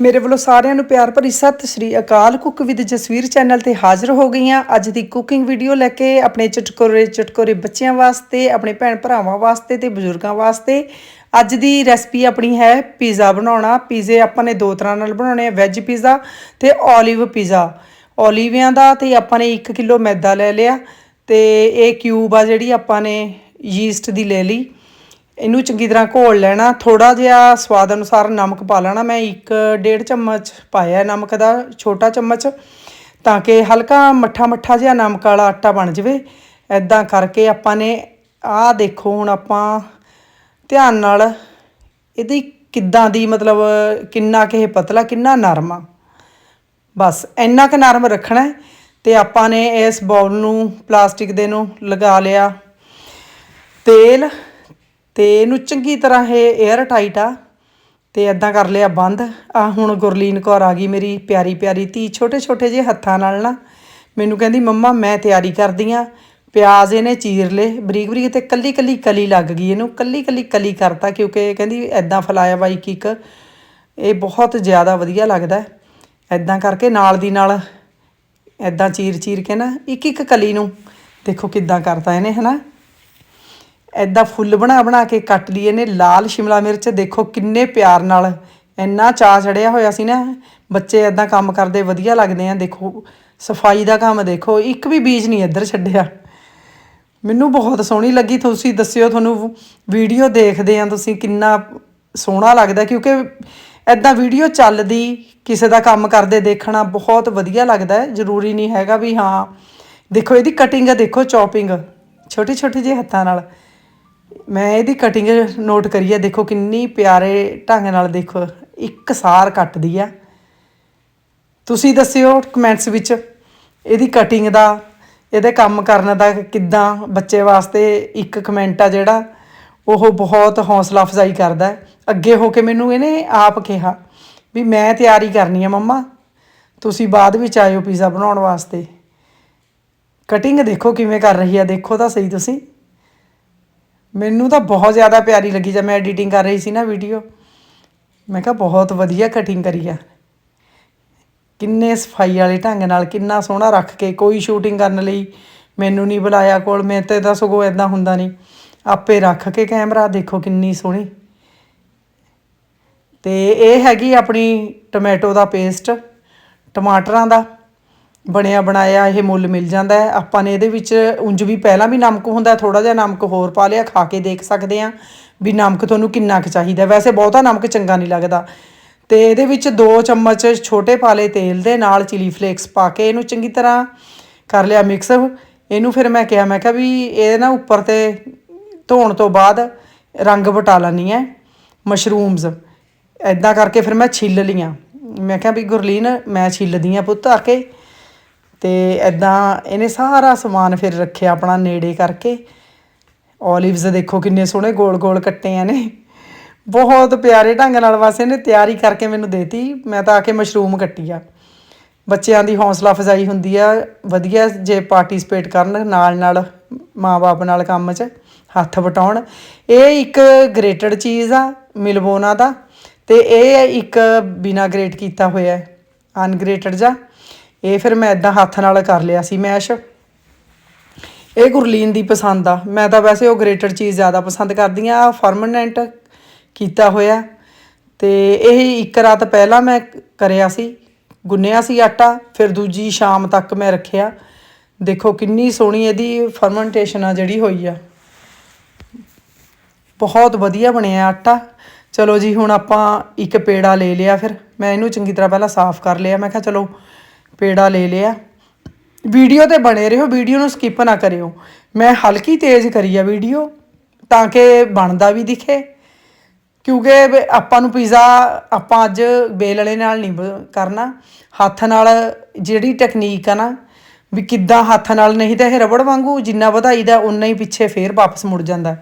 ਮੇਰੇ ਵੱਲੋਂ ਸਾਰਿਆਂ ਨੂੰ ਪਿਆਰ ਭਰੀ ਸਤਿ ਸ਼੍ਰੀ ਅਕਾਲ। ਕੁੱਕ ਵਿਦ ਜਸਵੀਰ ਚੈਨਲ ਤੇ ਹਾਜ਼ਰ ਹੋ ਗਈ ਹਾਂ ਅੱਜ ਦੀ ਕੁਕਿੰਗ ਵੀਡੀਓ ਲੈ ਕੇ ਆਪਣੇ ਚਟਕੋਰੇ ਚਟਕੋਰੇ ਬੱਚਿਆਂ ਵਾਸਤੇ, ਆਪਣੇ ਭੈਣ ਭਰਾਵਾਂ ਵਾਸਤੇ ਤੇ ਬਜ਼ੁਰਗਾਂ ਵਾਸਤੇ। ਅੱਜ ਦੀ ਰੈਸਪੀ ਆਪਣੀ ਹੈ ਪੀਜ਼ਾ ਬਣਾਉਣਾ। ਪੀਜ਼ੇ ਆਪਾਂ ਨੇ ਦੋ ਤਰ੍ਹਾਂ ਨਾਲ ਬਣਾਉਣੇ ਆ ਵੈਜ ਪੀਜ਼ਾ ਤੇ ਓਲੀਵ ਪੀਜ਼ਾ। ਓਲੀਵਿਆਂ ਦਾ ਤੇ ਆਪਾਂ ਨੇ 1 ਕਿਲੋ ਮੈਦਾ ਲੈ ਲਿਆ ਤੇ ਇਹ ਕਿਊਬ ਆ ਜਿਹੜੀ ਆਪਾਂ ਨੇ ਯੀਸਟ ਦੀ ਲੈ ਲਈ। ਇਹਨੂੰ ਚੰਗੀ ਤਰ੍ਹਾਂ ਘੋਲ ਲੈਣਾ ਥੋੜਾ ਜਿਹਾ ਸਵਾਦ ਅਨੁਸਾਰ ਨਮਕ ਪਾ ਲੈਣਾ। ਮੈਂ 1.5 ਚਮਚ ਪਾਇਆ ਨਮਕ ਦਾ, ਛੋਟਾ ਚਮਚ, ਤਾਂ ਕਿ ਹਲਕਾ ਮੱਠਾ ਮੱਠਾ ਜਿਹਾ ਨਮਕ ਵਾਲਾ ਆਟਾ ਬਣ ਜਾਵੇ। ਐਦਾਂ ਕਰਕੇ ਆਪਾਂ ਨੇ, ਆਹ ਦੇਖੋ ਹੁਣ ਆਪਾਂ ਧਿਆਨ ਨਾਲ, ਇਹਦੀ ਕਿੱਦਾਂ ਦੀ ਮਤਲਬ ਕਿੰਨਾ ਕਿ ਇਹ ਪਤਲਾ, ਕਿੰਨਾ ਨਰਮ ਆ। ਬਸ ਇੰਨਾ ਕੁ ਨਰਮ ਰੱਖਣਾ ਹੈ ਤੇ ਆਪਾਂ ਨੇ ਇਸ ਬਾਉਲ ਨੂੰ, ਪਲਾਸਟਿਕ ਦੇ ਨੂੰ ਲਗਾ ਲਿਆ। ਤੇਲ ਤੇ ਇਹਨੂੰ ਚੰਗੀ ਤਰ੍ਹਾਂ ਇਹ 에ਅਰ ਟਾਈਟ ਆ ਤੇ ਐਦਾਂ ਕਰ ਲਿਆ ਬੰਦ। ਆ ਹੁਣ ਗੁਰਲੀਨ ਕੌਰ ਆ ਗਈ ਮੇਰੀ ਪਿਆਰੀ ਪਿਆਰੀ ਧੀ, ਛੋਟੇ ਛੋਟੇ ਜਿਹੇ ਹੱਥਾਂ ਨਾਲ ਨਾ। ਮੈਨੂੰ ਕਹਿੰਦੀ, ਮੰਮਾ, ਮੈਂ ਤਿਆਰੀ ਕਰਦੀ ਆ। ਪਿਆਜ਼ ਇਹਨੇ ਚੀਰ ਲੇ ਬਰੀਕ ਬਰੀਕ ਤੇ ਕੱਲੀ ਕੱਲੀ ਕਲੀ ਲੱਗ ਗਈ ਇਹਨੂੰ। ਕੱਲੀ ਕੱਲੀ ਕਲੀ ਕਰਤਾ ਕਿਉਂਕਿ ਕਹਿੰਦੀ ਐਦਾਂ ਫਲਾਇਆ ਵਾ ਇੱਕ ਇੱਕ। ਇਹ ਬਹੁਤ ਜ਼ਿਆਦਾ ਵਧੀਆ ਲੱਗਦਾ। ਐਦਾਂ ਕਰਕੇ ਨਾਲ ਦੀ ਨਾਲ ਐਦਾਂ ਚੀਰ ਚੀਰ ਕੇ ਨਾ ਇੱਕ ਇੱਕ ਕਲੀ ਨੂੰ ਦੇਖੋ ਕਿੱਦਾਂ ਕਰਤਾ ਇਹਨੇ, ਹਨਾ? ਐਦਾਂ ਫੁੱਲ ਬਣਾ ਬਣਾ ਕੇ ਕੱਟ ਲਈ ਇਹਨੇ, ਲਾਲ ਸ਼ਿਮਲਾ ਮਿਰਚ ਦੇਖੋ ਕਿੰਨੇ ਪਿਆਰ ਨਾਲ। ਇੰਨਾ ਚਾਅ ਚੜਿਆ ਹੋਇਆ ਸੀ ਨਾ, ਬੱਚੇ ਐਦਾਂ ਕੰਮ ਕਰਦੇ ਵਧੀਆ ਲੱਗਦੇ ਆ, ਦੇਖੋ, ਸਫ਼ਾਈ ਦਾ ਕੰਮ ਦੇਖੋ, ਇੱਕ ਵੀ ਬੀਜ ਨਹੀਂ ਇੱਧਰ ਛੱਡਿਆ। ਮੈਨੂੰ ਬਹੁਤ ਸੋਹਣੀ ਲੱਗੀ, ਤੁਸੀਂ ਦੱਸਿਓ ਤੁਹਾਨੂੰ, ਵੀਡੀਓ ਦੇਖਦੇ ਆ ਤੁਸੀਂ ਕਿੰਨਾ ਸੋਹਣਾ ਲੱਗਦਾ, ਕਿਉਂਕਿ ਐਦਾਂ ਵੀਡੀਓ ਚੱਲਦੀ, ਕਿਸੇ ਦਾ ਕੰਮ ਕਰਦੇ ਦੇਖਣਾ ਬਹੁਤ ਵਧੀਆ ਲੱਗਦਾ ਜ਼ਰੂਰੀ ਨਹੀਂ ਹੈਗਾ ਵੀ ਹਾਂ। ਦੇਖੋ, ਇਹਦੀ ਕਟਿੰਗ ਦੇਖੋ ਚੌਪਿੰਗ ਛੋਟੇ ਛੋਟੇ ਜਿਹੇ ਹੱਥਾਂ ਨਾਲ। ਮੈਂ ਇਹਦੀ ਕਟਿੰਗ ਨੋਟ ਕਰੀ ਆ, ਦੇਖੋ ਕਿੰਨੀ ਪਿਆਰੇ ਢੰਗ ਨਾਲ ਦੇਖੋ, ਇੱਕ ਸਾਰ ਕੱਟਦੀ ਆ। ਤੁਸੀਂ ਦੱਸਿਓ ਕਮੈਂਟਸ ਵਿੱਚ ਇਹਦੀ ਕਟਿੰਗ ਦਾ, ਇਹਦੇ ਕੰਮ ਕਰਨ ਦਾ ਕਿੱਦਾਂ, ਬੱਚੇ ਵਾਸਤੇ ਇੱਕ ਕਮੈਂਟ ਆ ਜਿਹੜਾ, ਉਹ ਬਹੁਤ ਹੌਸਲਾ ਅਫਜ਼ਾਈ ਕਰਦਾ ਅੱਗੇ ਹੋ ਕੇ ਮੈਨੂੰ ਇਹਨੇ ਆਪ ਕਿਹਾ ਵੀ ਮੈਂ ਤਿਆਰੀ ਕਰਨੀ ਆ ਮੰਮਾ, ਤੁਸੀਂ ਬਾਅਦ ਵਿੱਚ ਆਇਓ ਪੀਜ਼ਾ ਬਣਾਉਣ ਵਾਸਤੇ। ਕਟਿੰਗ ਦੇਖੋ ਕਿਵੇਂ ਕਰ ਰਹੀ ਆ, ਦੇਖੋ ਤਾਂ ਸਹੀ ਤੁਸੀਂ। ਮੈਨੂੰ ਤਾਂ ਬਹੁਤ ਜ਼ਿਆਦਾ ਪਿਆਰੀ ਲੱਗੀ ਜਦ ਮੈਂ ਐਡੀਟਿੰਗ ਕਰ ਰਹੀ ਸੀ ਨਾ ਵੀਡੀਓ ਮੈਂ ਕਿਹਾ ਬਹੁਤ ਵਧੀਆ ਕਟਿੰਗ ਕਰੀ ਆ। ਕਿੰਨੇ ਸਫ਼ਾਈ ਵਾਲੇ ਢੰਗ ਨਾਲ, ਕਿੰਨਾ ਸੋਹਣਾ ਰੱਖ ਕੇ ਕੋਈ ਸ਼ੂਟਿੰਗ ਕਰਨ ਲਈ ਮੈਨੂੰ ਨਹੀਂ ਬੁਲਾਇਆ ਕੋਲ ਮੈਂ ਤੇ ਤਾਂ ਸਗੋਂ ਇਦਾਂ ਹੁੰਦਾ ਨਹੀਂ। ਆਪੇ ਰੱਖ ਕੇ ਕੈਮਰਾ ਦੇਖੋ ਕਿੰਨੀ ਸੋਹਣੀ। ਤੇ ਇਹ ਹੈਗੀ ਆਪਣੀ ਟੋਮੈਟੋ ਦਾ ਪੇਸਟ ਟਮਾਟਰਾਂ ਦਾ। ਬਣਿਆ ਬਣਾਇਆ ਇਹ ਮੁੱਲ ਮਿਲ ਜਾਂਦਾ ਹੈ। ਆਪਾਂ ਨੇ ਇਹਦੇ ਵਿੱਚ ਉਂਝ ਵੀ ਪਹਿਲਾਂ ਵੀ ਨਮਕ ਹੁੰਦਾ ਥੋੜਾ ਜਿਹਾ ਨਮਕ ਹੋਰ ਪਾ ਲਿਆ, ਖਾ ਕੇ ਦੇਖ ਸਕਦੇ ਆ ਵੀ ਨਮਕ ਤੁਹਾਨੂੰ ਕਿੰਨਾ ਕੁ ਚਾਹੀਦਾ। ਵੈਸੇ ਬਹੁਤਾ ਨਮਕ ਚੰਗਾ ਨਹੀਂ ਲੱਗਦਾ। ਤੇ ਇਹਦੇ ਵਿੱਚ 2 ਚਮਚ ਛੋਟੇ ਪਾਲੇ ਤੇਲ ਦੇ ਨਾਲ ਚਿਲੀ ਫਲੇਕਸ ਪਾ ਕੇ ਇਹਨੂੰ ਚੰਗੀ ਤਰ੍ਹਾਂ ਕਰ ਲਿਆ ਮਿਕਸ। ਇਹਨੂੰ ਫਿਰ ਮੈਂ ਕਿਹਾ ਮੈਂ ਕਿਹਾ ਵੀ ਇਹ ਨਾ ਉੱਪਰ ਤੇ ਧੋਣ ਤੋਂ ਬਾਅਦ ਰੰਗ ਵਟਾ ਲੈਣੀ ਹੈ ਮਸ਼ਰੂਮਸ ਐਦਾਂ ਕਰਕੇ ਫਿਰ ਮੈਂ ਛਿੱਲ ਲੀਆਂ ਮੈਂ ਕਿਹਾ ਵੀ ਗੁਰਲੀਨ, ਮੈਂ ਛਿੱਲਦੀ ਆ ਪੁੱਤ ਆ ਕੇ। ਤੇ ਐਦਾਂ ਇਹਨੇ ਸਾਰਾ ਸਮਾਨ ਫਿਰ ਰੱਖਿਆ ਆਪਣਾ ਨੇੜੇ ਕਰਕੇ। 올ਿਵਸ ਦੇਖੋ ਕਿੰਨੇ ਸੋਹਣੇ ਗੋਲ-ਗੋਲ ਕੱਟੇ ਆ ਨੇ ਬਹੁਤ ਪਿਆਰੇ ਢੰਗ ਨਾਲ ਬਸ ਇਹਨੇ ਤਿਆਰੀ ਕਰਕੇ ਮੈਨੂੰ ਦੇਤੀ, ਮੈਂ ਤਾਂ ਆ ਕੇ ਮਸ਼ਰੂਮ ਕੱਟੀ ਆ। ਬੱਚਿਆਂ ਦੀ ਹੌਸਲਾ ਅਫਜ਼ਾਈ ਹੁੰਦੀ ਆ, ਵਧੀਆ ਜੇ ਪਾਰਟਿਸਿਪੇਟ ਕਰਨ ਨਾਲ ਨਾਲ ਮਾਪੇ ਨਾਲ ਕੰਮ 'ਚ ਹੱਥ ਵਟਾਉਣ। ਇਹ ਇੱਕ ਗ੍ਰੇਟਡ ਚੀਜ਼ ਆ, ਮਿਲਬੋਨਾ ਦਾ, ਤੇ ਇਹ ਇੱਕ ਬਿਨਾ ਗ੍ਰੇਟ ਕੀਤਾ ਹੋਇਆ ਹੈ ਅਨਗ੍ਰੇਟਡ ਜਾ ਇਹ ਫਿਰ ਮੈਂ ਇਦਾਂ ਹੱਥ ਨਾਲ ਕਰ ਲਿਆ ਸੀ ਮੈਸ਼। ਇਹ ਗੁਰਲੀਨ ਦੀ ਪਸੰਦ ਆ। ਮੈਂ ਤਾਂ ਵੈਸੇ ਉਹ ਗ੍ਰੇਟਡ ਚੀਜ਼ ਜ਼ਿਆਦਾ ਪਸੰਦ ਕਰਦੀ ਆ। ਪਰਮਨੈਂਟ ਕੀਤਾ ਹੋਇਆ। ਤੇ ਇਹ ਇੱਕ ਰਾਤ ਪਹਿਲਾਂ ਮੈਂ ਕਰਿਆ ਸੀ। ਗੁੰਨਿਆ ਸੀ ਆਟਾ, ਫਿਰ ਦੂਜੀ ਸ਼ਾਮ ਤੱਕ ਮੈਂ ਰੱਖਿਆ। ਦੇਖੋ ਕਿੰਨੀ ਸੋਹਣੀ ਇਹਦੀ ਫਰਮੈਂਟੇਸ਼ਨ ਆ ਜਿਹੜੀ ਹੋਈ ਆ। ਬਹੁਤ ਵਧੀਆ ਬਣਿਆ ਆਟਾ। ਚਲੋ ਜੀ, ਹੁਣ ਆਪਾਂ ਇੱਕ ਪੇੜਾ ਲੈ ਲਿਆ ਫਿਰ। ਮੈਂ ਇਹਨੂੰ ਚੰਗੀ ਤਰ੍ਹਾਂ ਪਹਿਲਾਂ ਸਾਫ਼ ਕਰ ਲਿਆ। ਮੈਂ ਕਿਹਾ ਚਲੋ ਪੇੜਾ ਲੈ ਲਿਆ। ਵੀਡੀਓ ਤੇ ਬਣੇ ਰਹੋ, ਵੀਡੀਓ ਨੂੰ ਸਕਿਪ ਨਾ ਕਰਿਓ। ਮੈਂ ਹਲਕੀ ਤੇਜ਼ ਕਰੀ ਆ ਵੀਡੀਓ ਤਾਂ ਕਿ ਬਣਦਾ ਵੀ ਦਿਖੇ। ਕਿਉਂਕਿ ਆਪਾਂ ਨੂੰ ਪੀਜ਼ਾ ਆਪਾਂ ਅੱਜ ਬੇਲ ਵਾਲੇ ਨਾਲ ਨਹੀਂ ਬ- ਕਰਨਾ। ਹੱਥ ਨਾਲ ਜਿਹੜੀ ਟੈਕਨੀਕ ਆ ਨਾ, ਵੀ ਕਿੱਦਾਂ ਹੱਥ ਨਾਲ ਨਹੀਂ ਤਾਂ ਇਹ ਰਬੜ ਵਾਂਗੂ ਜਿੰਨਾ ਵਧਾਈਦਾ ਉਨਾ ਹੀ ਪਿੱਛੇ ਫੇਰ ਵਾਪਸ ਮੁੜ ਜਾਂਦਾ।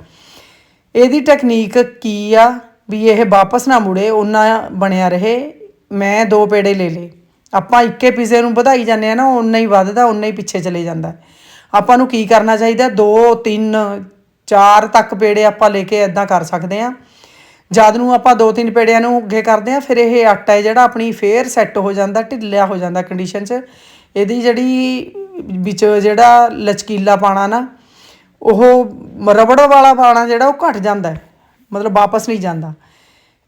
ਇਹਦੀ ਟੈਕਨੀਕ ਕੀ ਆ? ਵੀ ਇਹ ਵਾਪਸ ਨਾ ਮੁੜੇ ਉਨਾ ਬਣਿਆ ਰਹੇ। ਮੈਂ ਦੋ ਪੇੜੇ ਲੈ ਲਏ। ਆਪਾਂ ਇੱਕੇ ਪੀਜ਼ੇ ਨੂੰ ਵਧਾਈ ਜਾਂਦੇ ਆ ਨਾ ਉਨਾ ਹੀ ਵੱਧਦਾ ਉਨਾ ਹੀ ਪਿੱਛੇ ਚਲੇ ਜਾਂਦਾ। ਆਪਾਂ ਨੂੰ ਕੀ ਕਰਨਾ ਚਾਹੀਦਾ? 2 3 4 ਤੱਕ ਪੇੜੇ ਆਪਾਂ ਲੈ ਕੇ ਇਦਾਂ ਕਰ ਸਕਦੇ ਆ। ਜਦ ਨੂੰ ਆਪਾਂ ਦੋ, ਤਿੰਨ ਪੇੜਿਆਂ ਨੂੰ ਅੱਗੇ ਕਰਦੇ ਆ, ਫਿਰ ਇਹ ਆਟਾ ਹੈ ਜਿਹੜਾ ਆਪਣੀ ਫੇਰ ਸੈੱਟ ਹੋ ਜਾਂਦਾ, ਢਿੱਲਿਆ ਹੋ ਜਾਂਦਾ ਕੰਡੀਸ਼ਨ 'ਚ। ਇਹਦੀ ਜਿਹੜੀ ਵਿੱਚ ਜਿਹੜਾ ਲਚਕੀਲਾ ਪਾਣਾ ਨਾ, ਉਹ ਰਬੜ ਵਾਲਾ ਪਾਣਾ ਜਿਹੜਾ ਉਹ ਘਟ ਜਾਂਦਾ ਮਤਲਬ ਵਾਪਸ ਨਹੀਂ ਜਾਂਦਾ।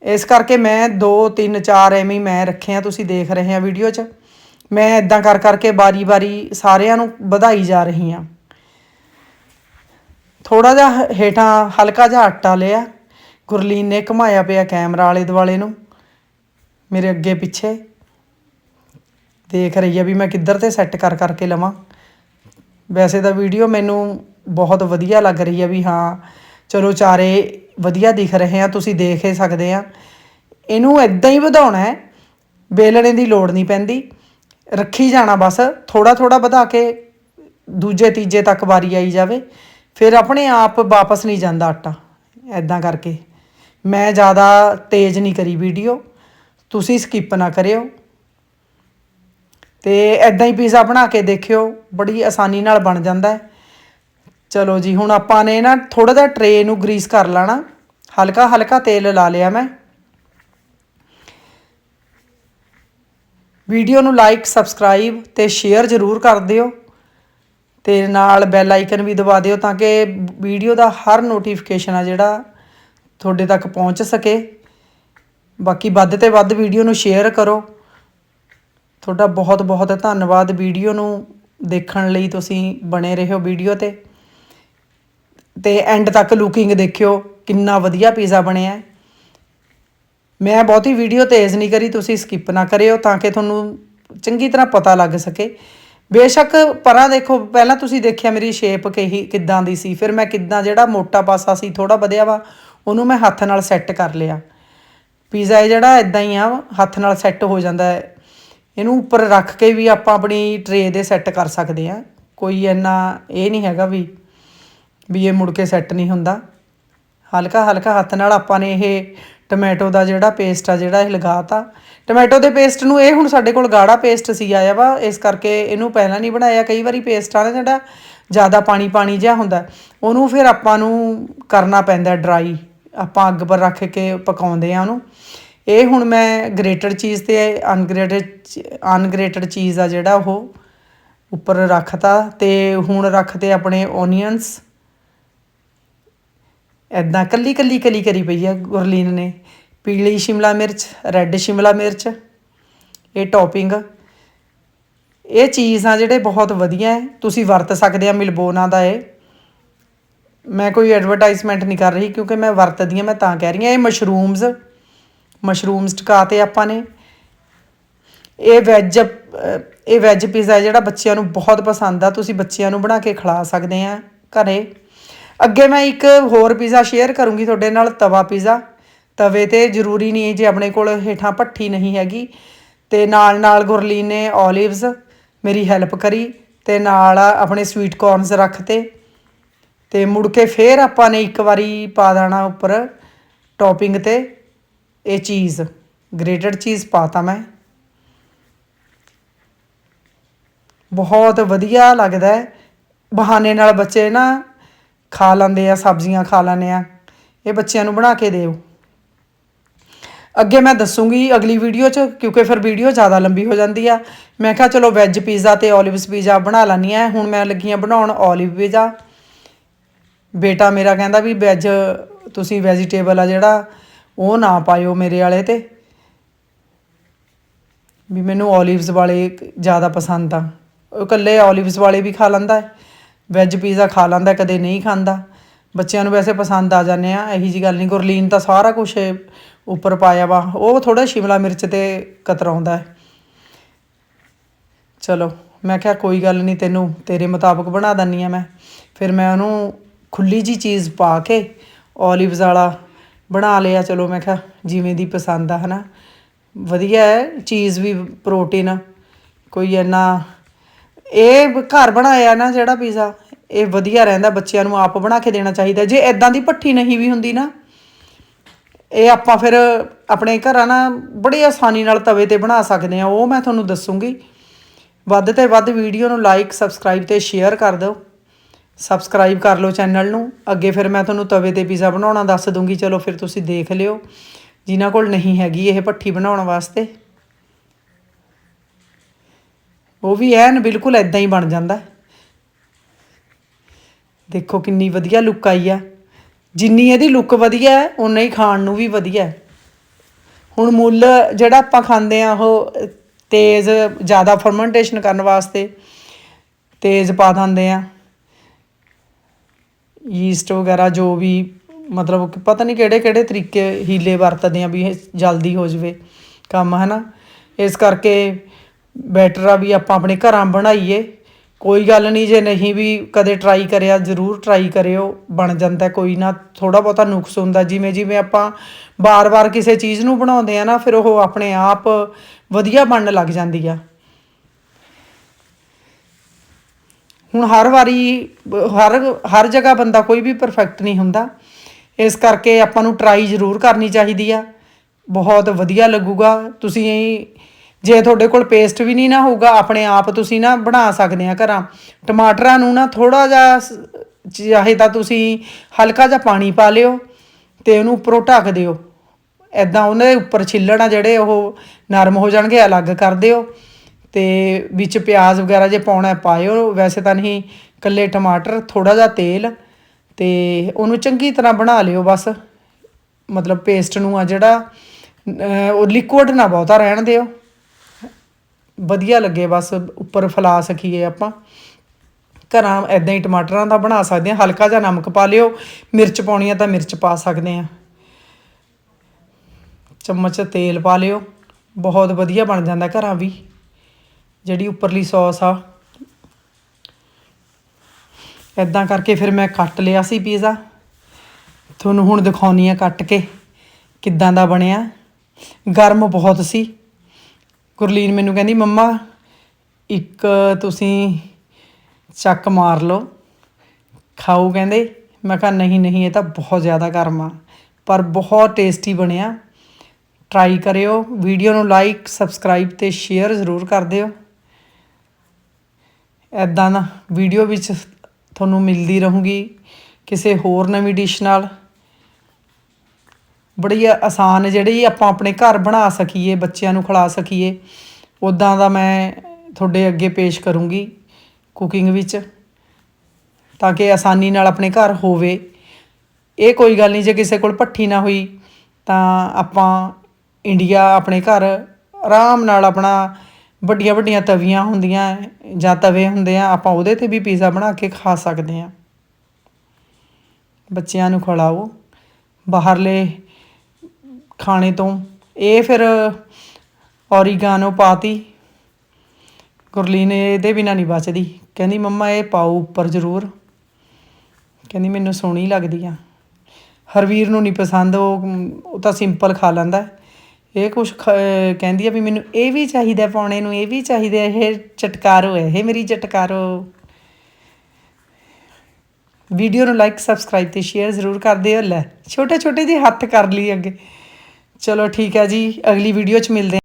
ਇਸ ਕਰਕੇ ਮੈਂ 2 3 4 ਐਵੇਂ ਮੈਂ ਰੱਖੇ ਆ, ਤੁਸੀਂ ਦੇਖ ਰਹੇ ਆ ਵੀਡੀਓ 'ਚ। ਮੈਂ ਇਦਾਂ ਕਰ, ਕਰਕੇ ਬਾਰੀ-ਬਾਰੀ ਸਾਰਿਆਂ ਨੂੰ ਵਧਾਈ ਜਾ ਰਹੀ ਆ। ਥੋੜਾ ਜਿਹਾ ਹੇਠਾਂ ਹਲਕਾ ਜਿਹਾ ਆਟਾ ਲਿਆ। ਗੁਰਲੀਨ ਨੇ ਘੁਮਾਇਆ ਪਿਆ ਕੈਮਰਾ ਆਲੇ ਦੁਆਲੇ ਨੂੰ, ਮੇਰੇ ਅੱਗੇ ਪਿੱਛੇ। ਦੇਖ ਰਹੀ ਆ ਵੀ ਮੈਂ ਕਿੱਧਰ ਤੇ ਸੈੱਟ ਕਰ, ਕਰਕੇ ਲਵਾਂ। ਵੈਸੇ ਤਾਂ ਵੀਡੀਓ ਮੈਨੂੰ ਬਹੁਤ ਵਧੀਆ ਲੱਗ ਰਹੀ ਆ ਵੀ ਹਾਂ, ਚਲੋ ਚਾਰੇ ਵਧੀਆ ਦਿਖ ਰਹੇ ਆ, ਤੁਸੀਂ ਦੇਖ ਹੀ ਸਕਦੇ ਆ। ਇਹਨੂੰ ਇਦਾਂ ਹੀ ਵਧਾਉਣਾ ਹੈ, ਵੇਲਣੇ ਦੀ ਲੋੜ ਨਹੀਂ ਪੈਂਦੀ। ਰੱਖੀ ਜਾਣਾ ਬਸ ਥੋੜਾ ਥੋੜਾ ਵਧਾ ਕੇ ਦੂਜੇ ਤੀਜੇ ਤੱਕ ਵਾਰੀ ਆਈ ਜਾਵੇ। ਫਿਰ ਆਪਣੇ ਆਪ ਵਾਪਸ ਨਹੀਂ ਜਾਂਦਾ ਆਟਾ ਐਦਾਂ ਕਰਕੇ। ਮੈਂ ਜ਼ਿਆਦਾ ਤੇਜ਼ ਨਹੀਂ ਕਰੀ ਵੀਡੀਓ, ਤੁਸੀਂ ਸਕਿਪ ਨਾ ਕਰਿਓ। ਤੇ ਐਦਾਂ ਹੀ ਪੀਜ਼ਾ ਬਣਾ ਕੇ ਦੇਖਿਓ, ਬੜੀ ਆਸਾਨੀ ਨਾਲ ਬਣ ਜਾਂਦਾ ਹੈ। ਚਲੋ ਜੀ, ਹੁਣ ਆਪਾਂ ਨੇ ਨਾ ਥੋੜਾ ਜਿਹਾ ਟਰੇ ਨੂੰ ਗਰੀਸ ਕਰ ਲੈਣਾ। ਹਲਕਾ ਹਲਕਾ ਤੇਲ ਲਾ ਲਿਆ ਮੈਂ। ਵੀਡੀਓ ਨੂੰ ਲਾਈਕ ਸਬਸਕ੍ਰਾਈਬ ਤੇ ਸ਼ੇਅਰ ਜ਼ਰੂਰ ਕਰ ਦਿਓ। ਤੇ ਨਾਲ ਬੈਲ ਆਈਕਨ ਵੀ ਦਬਾ ਦਿਓ ਤਾਂ ਕਿ ਵੀਡੀਓ ਦਾ ਹਰ ਨੋਟੀਫਿਕੇਸ਼ਨ ਆ ਜਿਹੜਾ ਤੁਹਾਡੇ ਤੱਕ ਪਹੁੰਚ ਸਕੇ। ਬਾਕੀ ਵੱਧ ਤੇ ਵੱਧ ਵੀਡੀਓ ਨੂੰ ਸ਼ੇਅਰ ਕਰੋ। ਤੁਹਾਡਾ ਬਹੁਤ ਬਹੁਤ ਧੰਨਵਾਦ ਵੀਡੀਓ ਨੂੰ ਦੇਖਣ ਲਈ ਤੁਸੀਂ ਬਣੇ ਰਹੋ ਵੀਡੀਓ ਤੇ। ਤੇ ਐਂਡ ਤੱਕ ਲੁਕਿੰਗ ਦੇਖਿਓ ਕਿੰਨਾ ਵਧੀਆ ਪੀਜ਼ਾ ਬਣਿਆ। ਮੈਂ ਬਹੁਤੀ ਵੀਡੀਓ ਤੇਜ਼ ਨਹੀਂ ਕਰੀ, ਤੁਸੀਂ ਸਕਿਪ ਨਾ ਕਰਿਓ ਤਾਂ ਕਿ ਤੁਹਾਨੂੰ ਚੰਗੀ ਤਰ੍ਹਾਂ ਪਤਾ ਲੱਗ ਸਕੇ। ਬੇਸ਼ੱਕ ਪਰਾਂ ਦੇਖੋ, ਪਹਿਲਾਂ ਤੁਸੀਂ ਦੇਖਿਆ ਮੇਰੀ ਸ਼ੇਪ ਕਹੀ, ਕਿੱਦਾਂ ਦੀ ਸੀ, ਫਿਰ ਮੈਂ ਕਿੱਦਾਂ ਜਿਹੜਾ ਮੋਟਾ ਪਾਸਾ ਸੀ ਥੋੜਾ ਵਧਿਆ ਵਾ, ਉਹਨੂੰ ਮੈਂ ਹੱਥ ਨਾਲ ਸੈੱਟ ਕਰ ਲਿਆ। ਪੀਜ਼ਾ ਇਹ ਜਿਹੜਾ ਇਦਾਂ ਹੀ ਆ, ਹੱਥ ਨਾਲ ਸੈੱਟ ਹੋ ਜਾਂਦਾ ਹੈ। ਇਹਨੂੰ ਉੱਪਰ ਰੱਖ ਕੇ ਵੀ ਆਪਾਂ ਆਪਣੀ ਟਰੇ ਦੇ ਸੈੱਟ ਕਰ ਸਕਦੇ ਆ ਕੋਈ ਇੰਨਾ ਇਹ ਨਹੀਂ ਹੈਗਾ ਵੀ ਵੀ ਇਹ ਮੁੜ ਕੇ ਸੈੱਟ ਨਹੀਂ ਹੁੰਦਾ। ਹਲਕਾ ਹਲਕਾ ਹੱਥ ਨਾਲ ਆਪਾਂ ਨੇ ਇਹ ਟੋਮੈਟੋ ਦਾ ਜਿਹੜਾ ਪੇਸਟ ਆ, ਜਿਹੜਾ ਇਹ ਲਗਾਤਾ। ਟੋਮੈਟੋ ਦੇ ਪੇਸਟ ਨੂੰ ਇਹ ਹੁਣ ਸਾਡੇ ਕੋਲ ਗਾੜਾ ਪੇਸਟ ਸੀ ਆਇਆ ਵਾ, ਇਸ ਕਰਕੇ ਇਹਨੂੰ ਪਹਿਲਾਂ ਨਹੀਂ ਬਣਾਇਆ। ਕਈ ਵਾਰੀ ਪੇਸਟ ਆ ਨਾ ਜਿਹੜਾ ਜ਼ਿਆਦਾ ਪਾਣੀ ਪਾਣੀ ਜਿਹਾ ਹੁੰਦਾ। ਉਹਨੂੰ ਫਿਰ ਆਪਾਂ ਨੂੰ ਕਰਨਾ ਪੈਂਦਾ ਡਰਾਈ ਆਪਾਂ ਅੱਗ ਪਰ ਰੱਖ ਕੇ ਪਕਾਉਂਦੇ ਆ ਉਹਨੂੰ। ਇਹ ਹੁਣ ਮੈਂ ਗ੍ਰੇਟਡ ਚੀਜ਼ ਤੇ ਅਨਗ੍ਰੇਟਡ ਅਨਗ੍ਰੇਟਡ ਚੀਜ਼ ਆ ਜਿਹੜਾ ਉਹ ਉੱਪਰ ਰੱਖਤਾ। ਤੇ ਹੁਣ ਰੱਖਤੇ ਆਪਣੇ ਓਨੀਅਨਸ ਐਦਾਂ ਕੱਲੀ ਕੱਲੀ ਕਲੀ ਕਰੀ ਪਈ ਆ ਗੁਰਲੀਨ ਨੇ। ਪੀਲੀ ਸ਼ਿਮਲਾ ਮਿਰਚ, ਰੈੱਡ ਸ਼ਿਮਲਾ ਮਿਰਚ, ਇਹ ਟੌਪਿੰਗ। ਇਹ ਚੀਜ਼ ਆ ਜਿਹੜੇ ਬਹੁਤ ਵਧੀਆ ਹੈ, ਤੁਸੀਂ ਵਰਤ ਸਕਦੇ ਆ ਮਿਲਬੋਨਾ ਦਾ ਇਹ। ਮੈਂ ਕੋਈ ਐਡਵਰਟਾਈਜ਼ਮੈਂਟ ਨਹੀਂ ਕਰ ਰਹੀ ਕਿਉਂਕਿ ਮੈਂ ਵਰਤਦੀ ਆ ਮੈਂ ਤਾਂ ਕਹਿ ਰਹੀ ਆ ਇਹ ਮਸ਼ਰੂਮਸ ਮਸ਼ਰੂਮਸ ਟਿਕਾਤੇ ਆਪਾਂ ਨੇ। ਇਹ ਵੈਜ ਇਹ ਵੈਜ ਪੀਜ਼ਾ ਜਿਹੜਾ ਬੱਚਿਆਂ ਨੂੰ ਬਹੁਤ ਪਸੰਦ ਆ, ਤੁਸੀਂ ਬੱਚਿਆਂ ਨੂੰ ਬਣਾ ਕੇ ਖਿਲਾ ਸਕਦੇ ਆ ਘਰੇ। ਅੱਗੇ ਮੈਂ ਇੱਕ ਹੋਰ ਪੀਜ਼ਾ ਸ਼ੇਅਰ ਕਰੂੰਗੀ ਤੁਹਾਡੇ ਨਾਲ, ਤਵਾ ਪੀਜ਼ਾ ਤਵੇ ਤੇ ਜ਼ਰੂਰੀ ਨਹੀਂ ਜੇ ਆਪਣੇ ਕੋਲ ਹੇਠਾਂ ਭੱਠੀ ਨਹੀਂ ਹੈਗੀ। ਤੇ ਨਾਲ ਨਾਲ ਗੁਰਲੀਨ ਨੇ 올ਿਵਸ ਮੇਰੀ ਹੈਲਪ ਕਰੀ। ਤੇ ਨਾਲ ਆਪਣੇ ਸਵੀਟ ਕੌਰਨਸ ਰੱਖਤੇ ਤੇ। ਮੁੜ ਕੇ ਫੇਰ ਆਪਾਂ ਨੇ ਇੱਕ ਵਾਰੀ ਪਾ ਦੇਣਾ ਉੱਪਰ ਟੌਪਿੰਗ ਤੇ। ਇਹ ਚੀਜ਼ ਗ੍ਰੇਟਡ ਚੀਜ਼ ਪਾਤਾ ਮੈਂ। ਬਹੁਤ ਵਧੀਆ ਲੱਗਦਾ ਹੈ। ਬਹਾਨੇ ਨਾਲ ਬੱਚੇ ਨਾ ਖਾ ਲੈਂਦੇ ਆ, ਸਬਜ਼ੀਆਂ ਖਾ ਲੈਂਦੇ ਆ। ਇਹ ਬੱਚਿਆਂ ਨੂੰ ਬਣਾ ਕੇ ਦਿਓ। ਅੱਗੇ ਮੈਂ ਦੱਸੂਗੀ ਅਗਲੀ ਵੀਡੀਓ 'ਚ, ਕਿਉਂਕਿ ਫਿਰ ਵੀਡੀਓ ਜ਼ਿਆਦਾ ਲੰਬੀ ਹੋ ਜਾਂਦੀ ਆ। ਮੈਂ ਕਿਹਾ ਚਲੋ ਵੈਜ ਪੀਜ਼ਾ ਤੇ ਓਲਿਵਸ ਪੀਜ਼ਾ ਬਣਾ ਲੈਣੀ ਆ। ਹੁਣ ਮੈਂ ਲੱਗੀ ਆ ਬਣਾਉਣ ਓਲਿਵ ਪੀਜ਼ਾ ਬੇਟਾ ਮੇਰਾ ਕਹਿੰਦਾ ਵੀ ਵੈਜ ਤੁਸੀਂ ਵੈਜੀਟੇਬਲ ਆ ਜਿਹੜਾ, ਉਹ ਨਾ ਪਾਇਓ ਮੇਰੇ ਵਾਲੇ ਤੇ। ਵੀ ਮੈਨੂੰ ਓਲਿਵਸ ਵਾਲੇ ਜ਼ਿਆਦਾ ਪਸੰਦ ਆ। ਉਹ ਇਕੱਲੇ ਓਲਿਵਸ ਵਾਲੇ ਵੀ ਖਾ ਲੈਂਦਾ ਹੈ। ਵੈਜ ਪੀਜ਼ਾ ਖਾ ਲੈਂਦਾ, ਕਦੇ ਨਹੀਂ ਖਾਂਦਾ। ਬੱਚਿਆਂ ਨੂੰ ਵੈਸੇ ਪਸੰਦ ਆ ਜਾਂਦੇ ਆ, ਇਹੀ ਜੀ ਗੱਲ ਨਹੀਂ। ਗੁਰਲੀਨ ਤਾਂ ਸਾਰਾ ਕੁਝ ਉੱਪਰ ਪਾਇਆ ਵਾ। ਉਹ ਥੋੜਾ ਸ਼ਿਮਲਾ ਮਿਰਚ ਤੇ ਕਤਰਾਉਂਦਾ ਹੈ। ਚਲੋ, ਮੈਂ ਕਿਹਾ ਕੋਈ ਗੱਲ ਨਹੀਂ, ਤੈਨੂੰ ਤੇਰੇ ਮੁਤਾਬਕ ਬਣਾ ਦਨੀ ਆ ਮੈਂ। ਫਿਰ ਮੈਂ ਉਹਨੂੰ ਖੁੱਲੀ ਜੀ ਚੀਜ਼ ਪਾ ਕੇ 올ਿਵਸ ਵਾਲਾ ਬਣਾ ਲਿਆ। ਚਲੋ ਮੈਂ ਕਿਹਾ ਜਿਵੇਂ ਦੀ ਪਸੰਦ ਆ, ਹਨਾ। ਵਧੀਆ ਹੈ, ਚੀਜ਼ ਵੀ ਪ੍ਰੋਟੀਨ ਕੋਈ ਇੰਨਾ ਇਹ ਘਰ ਬਣਾਇਆ ਨਾ ਜਿਹੜਾ ਪੀਜ਼ਾ, ਇਹ ਵਧੀਆ ਰਹਿੰਦਾ, ਬੱਚਿਆਂ ਨੂੰ ਆਪ ਬਣਾ ਕੇ ਦੇਣਾ ਚਾਹੀਦਾ। ਜੇ ਇਦਾਂ ਦੀ ਭੱਠੀ ਨਹੀਂ ਵੀ ਹੁੰਦੀ ਨਾ, ਇਹ ਆਪਾਂ ਫਿਰ ਆਪਣੇ ਘਰਾਂ ਨਾ ਬੜੀ ਆਸਾਨੀ ਨਾਲ ਤਵੇ ਤੇ ਬਣਾ ਸਕਦੇ ਆ ਉਹ ਮੈਂ ਤੁਹਾਨੂੰ ਦੱਸੂਗੀ। ਵੱਧ ਤੇ ਵੱਧ ਵੀਡੀਓ ਨੂੰ ਲਾਈਕ ਸਬਸਕ੍ਰਾਈਬ ਤੇ ਸ਼ੇਅਰ ਕਰ ਦਿਓ। ਸਬਸਕ੍ਰਾਈਬ ਕਰ ਲਓ ਚੈਨਲ ਨੂੰ। ਅੱਗੇ ਫਿਰ ਮੈਂ ਤੁਹਾਨੂੰ ਤਵੇ ਤੇ ਪੀਜ਼ਾ ਬਣਾਉਣਾ ਦੱਸ ਦੂੰਗੀ। ਚਲੋ ਫਿਰ ਤੁਸੀਂ ਦੇਖ ਲਿਓ। ਜਿਨ੍ਹਾਂ ਕੋਲ ਨਹੀਂ ਹੈਗੀ ਇਹ ਭੱਠੀ ਬਣਾਉਣ ਵਾਸਤੇ। ਉਹ ਵੀ ਐਨ ਬਿਲਕੁਲ ਐਦਾਂ ਹੀ ਬਣ ਜਾਂਦਾ। ਦੇਖੋ ਕਿੰਨੀ ਵਧੀਆ ਲੁੱਕ ਆਈ ਆ। ਜਿੰਨੀ ਇਹਦੀ ਲੁੱਕ ਵਧੀਆ ਹੈ ਉਨਾ ਹੀ ਖਾਣ ਨੂੰ ਵੀ ਵਧੀਆ ਹੈ। ਹੁਣ ਮੁੱਲ ਜਿਹੜਾ ਆਪਾਂ ਖਾਂਦੇ ਆ ਉਹ ਤੇਜ਼ ਜ਼ਿਆਦਾ ਫਰਮੈਂਟੇਸ਼ਨ ਕਰਨ ਵਾਸਤੇ ਤੇਜ਼ ਪਾ ਦਿੰਦੇ ਆ ਈਸਟ ਵਗੈਰਾ ਜੋ ਵੀ, ਮਤਲਬ ਪਤਾ ਨਹੀਂ ਕਿਹੜੇ ਕਿਹੜੇ ਤਰੀਕੇ ਹੀਲੇ ਵਰਤਦੇ ਆ ਵੀ ਇਹ ਜਲਦੀ ਹੋ ਜਵੇ ਕੰਮ, ਹਨਾ। ਇਸ ਕਰਕੇ ਬੈਟਰ ਆ ਵੀ ਆਪਾਂ ਆਪਣੇ ਘਰਾਂ ਬਣਾਈਏ। ਕੋਈ ਗੱਲ ਨਹੀਂ, ਜੇ ਨਹੀਂ ਵੀ ਕਦੇ ਟਰਾਈ ਕਰਿਆ, ਜ਼ਰੂਰ ਟਰਾਈ ਕਰਿਓ, ਬਣ ਜਾਂਦਾ, ਕੋਈ ਨਾ। ਥੋੜਾ ਬਹੁਤਾ ਨੁਕਸ ਹੁੰਦਾ, ਜਿਵੇਂ ਜਿਵੇਂ ਆਪਾਂ ਬਾਰ-ਬਾਰ ਕਿਸੇ ਚੀਜ਼ ਨੂੰ ਬਣਾਉਂਦੇ ਆ ਨਾ, ਫਿਰ ਉਹ ਆਪਣੇ ਆਪ ਵਧੀਆ ਬਣਨ ਲੱਗ ਜਾਂਦੀ ਆ। ਹੁਣ ਹਰ ਵਾਰੀ, ਹਰ ਹਰ ਜਗ੍ਹਾ ਬੰਦਾ ਕੋਈ ਵੀ ਪਰਫੈਕਟ ਨਹੀਂ ਹੁੰਦਾ। ਇਸ ਕਰਕੇ ਆਪਾਂ ਨੂੰ ਟਰਾਈ ਜ਼ਰੂਰ ਕਰਨੀ ਚਾਹੀਦੀ ਆ। ਬਹੁਤ ਵਧੀਆ ਲੱਗੂਗਾ। ਤੁਸੀਂ ਜੇ ਤੁਹਾਡੇ ਕੋਲ ਪੇਸਟ ਵੀ ਨਹੀਂ ਨਾ ਹੋਊਗਾ, ਆਪਣੇ ਆਪ ਤੁਸੀਂ ਨਾ ਬਣਾ ਸਕਦੇ ਆ ਘਰਾਂ। ਟਮਾਟਰਾਂ ਨੂੰ ਨਾ ਥੋੜਾ ਜਿਹਾ ਸ- ਚਾਹੇ ਤਾਂ ਤੁਸੀਂ ਹਲਕਾ ਜਿਹਾ ਪਾਣੀ ਪਾ ਲਿਓ ਤੇ ਉਹਨੂੰ ਉੱਪਰੋਂ ਢੱਕ ਦਿਓ। ਐਦਾਂ ਉਹਨਾਂ ਦੇ ਉੱਪਰ ਛਿੱਲੜ ਆ ਜਿਹੜੇ, ਉਹ ਨਰਮ ਹੋ ਜਾਣਗੇ, ਅਲੱਗ ਕਰ ਦਿਓ। ਤੇ ਵਿੱਚ ਪਿਆਜ਼ ਵਗੈਰਾ ਜੇ ਪਾਉਣਾ ਪਾਇਓ, ਵੈਸੇ ਤਾਂ ਨਹੀਂ ਕੱਲੇ ਟਮਾਟਰ ਥੋੜਾ ਜਿਹਾ ਤੇਲ ਤੇ ਉਹਨੂੰ ਚੰਗੀ ਤਰ੍ਹਾਂ ਬਣਾ ਲਿਓ ਬਸ। ਮਤਲਬ ਪੇਸਟ ਨੂੰ ਆ ਜਿਹੜਾ ਉਹ ਲਿਕੁਇਡ ਨਾ ਬਹੁਤਾ ਰਹਿਣ ਦਿਓ। ਵਧੀਆ ਲੱਗੇ, ਬਸ ਉੱਪਰ ਫੈਲਾ ਸਕੀਏ ਆਪਾਂ। ਘਰਾਂ ਐਦਾਂ ਹੀ ਟਮਾਟਰਾਂ ਦਾ ਬਣਾ ਸਕਦੇ ਹਾਂ, ਹਲਕਾ ਜਿਹਾ ਨਮਕ ਪਾ ਲਿਓ, ਮਿਰਚ ਪਾਉਣੀ ਆ ਤਾਂ ਮਿਰਚ ਪਾ ਸਕਦੇ ਆ ਚਮਚ ਤੇਲ ਪਾ ਲਿਓ, ਬਹੁਤ ਵਧੀਆ ਬਣ ਜਾਂਦਾ ਘਰਾਂ ਵੀ, ਜਿਹੜੀ ਉੱਪਰਲੀ ਸੌਸ ਆ। ਐਦਾਂ ਕਰਕੇ ਫਿਰ ਮੈਂ ਕੱਟ ਲਿਆ ਸੀ ਪੀਜ਼ਾ। ਤੁਹਾਨੂੰ ਹੁਣ ਦਿਖਾਉਣੀ ਆ ਕੱਟ ਕੇ ਕਿੱਦਾਂ ਦਾ ਬਣਿਆ। ਗਰਮ ਬਹੁਤ ਸੀ। ਗੁਰਲੀਨ ਮੈਨੂੰ ਕਹਿੰਦੀ, ਮੰਮਾ, ਇੱਕ ਤੁਸੀਂ ਚੱਕ ਮਾਰ ਲਓ। ਖਾਓ ਕਹਿੰਦੇ, ਮੈਂ ਕਿਹਾ, ਨਹੀਂ ਨਹੀਂ, ਇਹ ਤਾਂ ਬਹੁਤ ਜ਼ਿਆਦਾ ਗਰਮ ਆ, ਪਰ ਬਹੁਤ ਟੇਸਟੀ ਬਣਿਆ। ਟਰਾਈ ਕਰਿਓ, ਵੀਡੀਓ ਨੂੰ ਲਾਈਕ ਸਬਸਕ੍ਰਾਈਬ ਤੇ ਸ਼ੇਅਰ ਜ਼ਰੂਰ ਕਰ ਦਿਓ। ਐਦਾਂ ਨਾ, ਵੀਡੀਓ ਵਿੱਚ ਤੁਹਾਨੂੰ ਮਿਲਦੀ ਰਹੂੰਗੀ ਕਿਸੇ ਹੋਰ ਨਵੀਂ ਡਿਸ਼ ਨਾਲ। ਬੜੀ ਆਸਾਨ ਜਿਹੜੀ ਆਪਾਂ ਆਪਣੇ ਘਰ ਬਣਾ ਸਕੀਏ, ਬੱਚਿਆਂ ਨੂੰ ਖਿਲਾ ਸਕੀਏ। ਉਦਾਂ ਦਾ ਮੈਂ ਤੁਹਾਡੇ ਅੱਗੇ ਪੇਸ਼ ਕਰੂੰਗੀ ਕੁਕਿੰਗ ਵਿੱਚ, ਤਾਂ ਕਿ ਆਸਾਨੀ ਨਾਲ ਆਪਣੇ ਘਰ ਹੋਵੇ। ਇਹ ਕੋਈ ਗੱਲ ਨਹੀਂ, ਜੇ ਕਿਸੇ ਕੋਲ ਭੱਠੀ ਨਾ ਹੋਈ, ਤਾਂ ਆਪਾਂ ਇੰਡੀਆ ਆਪਣੇ ਘਰ ਆਰਾਮ ਨਾਲ ਆਪਣਾ ਵੱਡੀਆਂ ਵੱਡੀਆਂ ਤਵੀਆਂ ਹੁੰਦੀਆਂ, ਜਾਂ ਤਵੇ ਹੁੰਦੇ ਆ, ਆਪਾਂ ਉਹਦੇ ਤੇ ਵੀ ਪੀਜ਼ਾ ਬਣਾ ਕੇ ਖਾ ਸਕਦੇ ਆ। ਬੱਚਿਆਂ ਨੂੰ ਖਿਲਾਓ। ਬਾਹਰਲੇ ਖਾਣੇ ਤੋਂ। ਇਹ ਫਿਰ ਔਰੀਗਾਨੋ ਪਾਤੀ। ਗੁਰਲੀਨ ਇਹਦੇ ਬਿਨਾ ਨਹੀਂ ਬਚਦੀ। ਕਹਿੰਦੀ, ਮੰਮਾ, ਇਹ ਪਾਓ ਉੱਪਰ ਜ਼ਰੂਰ। ਕਹਿੰਦੀ, ਮੈਨੂੰ ਸੋਹਣੀ ਲੱਗਦੀ ਆ। ਹਰਵੀਰ ਨੂੰ ਨਹੀਂ ਪਸੰਦ, ਉਹ ਉਹ ਤਾਂ ਸਿੰਪਲ ਖਾ ਲੈਂਦਾ ਇਹ ਕੁਛ ਖ- ਕਹਿੰਦੀ ਆ ਵੀ ਮੈਨੂੰ ਇਹ ਵੀ ਚਾਹੀਦਾ ਪਾਉਣੇ ਨੂੰ, ਇਹ ਵੀ ਚਾਹੀਦਾ ਇਹ ਚਟਕਾਰੋ ਹੈ ਇਹ ਮੇਰੀ ਚਟਕਾਰੋ। ਵੀਡੀਓ ਨੂੰ ਲਾਈਕ, ਸਬਸਕ੍ਰਾਈਬ ਤੇ ਸ਼ੇਅਰ ਜ਼ਰੂਰ ਕਰ ਦਿਓ। ਲੈ ਛੋਟੇ ਛੋਟੇ ਜਿਹੇ ਹੱਥ ਕਰ ਲਈ ਅੱਗੇ। ਚਲੋ ਠੀਕ ਹੈ ਜੀ ਅਗਲੀ ਵੀਡੀਓ 'ਚ ਮਿਲਦੇ